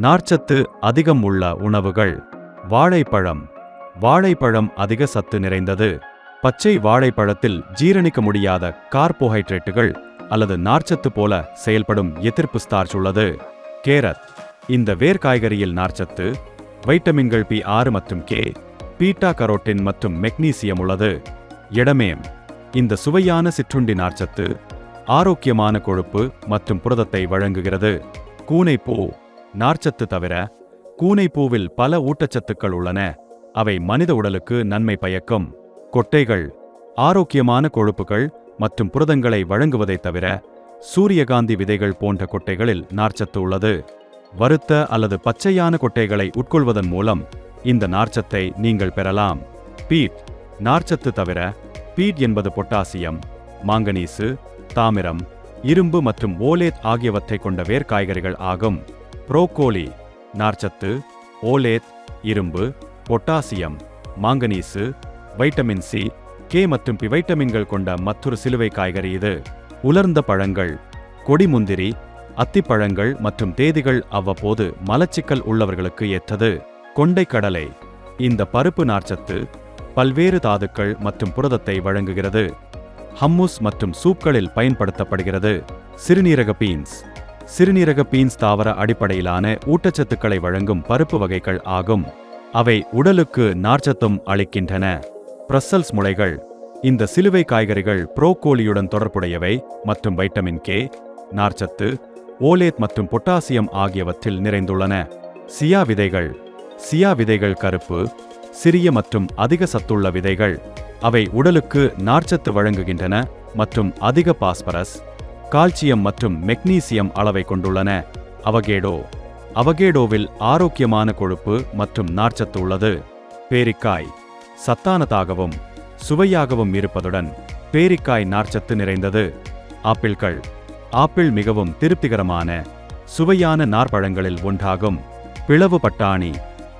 நார்ச்சத்து அதிகம் உள்ள உணவுகள். வாழைப்பழம். வாழைப்பழம் அதிக சத்து நிறைந்தது. பச்சை வாழைப்பழத்தில் ஜீரணிக்க முடியாத கார்போஹைட்ரேட்டுகள் அல்லது நார்ச்சத்து போல செயல்படும் எதிர்ப்பு ஸ்டார்ச் உள்ளது. கேரட். இந்த வேர் காய்கறியில் நார்ச்சத்து வைட்டமின்கள் பி ஆறு மற்றும் கே பீட்டா கரோட்டின் மற்றும் மெக்னீசியம் உள்ளது. இடமேம் இந்த சுவையான சிற்றுண்டி நார்ச்சத்து ஆரோக்கியமான கொழுப்பு மற்றும் புரதத்தை வழங்குகிறது. கூனைப்பூ. நார்ச்சத்து தவிர கூனைப்பூவில் பல ஊட்டச்சத்துக்கள் உள்ளன. அவை மனித உடலுக்கு நன்மை பயக்கும். கொட்டைகள் ஆரோக்கியமான கொழுப்புகள் மற்றும் புரதங்களை வழங்குவதைத் தவிர சூரியகாந்தி விதைகள் போன்ற கொட்டைகளில் நார்ச்சத்து உள்ளது. வறுத்த அல்லது பச்சையான கொட்டைகளை உட்கொள்வதன் மூலம் இந்த நார்ச்சத்தை நீங்கள் பெறலாம். பீட் நார்ச்சத்து தவிர பீட் என்பது பொட்டாசியம் மாங்கனீசு தாமிரம் இரும்பு மற்றும் ஓலேத் ஆகியவற்றை கொண்ட வேர்க்காய்கறிகள் ஆகும். புரோக்கோலி நார்ச்சத்து ஓலேத் இரும்பு potassium manganese vitamin C K மற்றும் பி வைட்டமின்கள் கொண்ட மற்றொரு சிலுவை காய்கறி இது. உலர்ந்த பழங்கள் கொடிமுந்திரி அத்திப்பழங்கள் மற்றும் தேதிகள் அவ்வப்போது மலச்சிக்கல் உள்ளவர்களுக்கு ஏற்றது. கொண்டைக்கடலை இந்த பருப்பு நார்ச்சத்து பல்வேறு தாதுக்கள் மற்றும் புரதத்தை வழங்குகிறது. ஹம்முஸ் மற்றும் சூப்களில் பயன்படுத்தப்படுகிறது. சிறுநீரக பீன்ஸ். சிறுநீரக பீன்ஸ் தாவர அடிப்படையிலான ஊட்டச்சத்துக்களை வழங்கும் பருப்பு வகைகள் ஆகும். அவை உடலுக்கு நார்ச்சத்தும் அளிக்கின்றன. பிரசல்ஸ் முளைகள் இந்த சிலுவை காய்கறிகள் புரோக்கோலியுடன் தொடர்புடையவை மற்றும் வைட்டமின் கே நார்ச்சத்து ஓலேத் மற்றும் பொட்டாசியம் ஆகியவற்றில் நிறைந்துள்ளன. சியா விதைகள் சியா விதைகள் கருப்பு சிறிய மற்றும் அதிக சத்துள்ள விதைகள். அவை உடலுக்கு நார்ச்சத்து வழங்குகின்றன மற்றும் அதிக பாஸ்பரஸ் கால்சியம் மற்றும் மெக்னீசியம் அளவை கொண்டுள்ளன. அவகேடோ. அவகேடோவில் ஆரோக்கியமான கொழுப்பு மற்றும் நார்ச்சத்து உள்ளது. பேரிக்காய். சத்தானதாகவும் சுவையாகவும் இருப்பதுடன் பேரிக்காய் நார்ச்சத்து நிறைந்தது. ஆப்பிள்கள். ஆப்பிள் மிகவும் திருப்திகரமான சுவையான நார்பழங்களில் ஒன்றாகும். பிளவு பட்டாணி.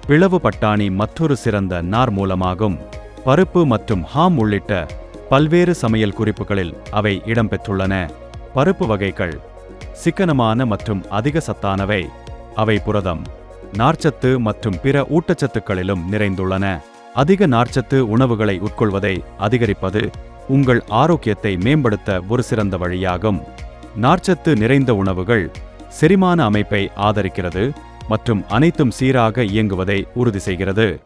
பிளவு பட்டாணி மற்றொரு சிறந்த நார் மூலமாகும். பருப்பு மற்றும் ஹாம் உள்ளிட்ட பல்வேறு சமையல் குறிப்புகளில் அவை இடம்பெற்றுள்ளன. பருப்பு வகைகள் சிக்கனமான மற்றும் அதிக சத்தானவை. அவை புரதம் நார்ச்சத்து மற்றும் பிற ஊட்டச்சத்துக்களிலும் நிறைந்துள்ளன. அதிக நார்ச்சத்து உணவுகளை உட்கொள்வதை அதிகரிப்பது உங்கள் ஆரோக்கியத்தை மேம்படுத்த ஒரு சிறந்த வழியாகும். நார்ச்சத்து நிறைந்த உணவுகள் செரிமான அமைப்பை ஆதரிக்கிறது மற்றும் அனைத்தும் சீராக இயங்குவதை உறுதி செய்கிறது.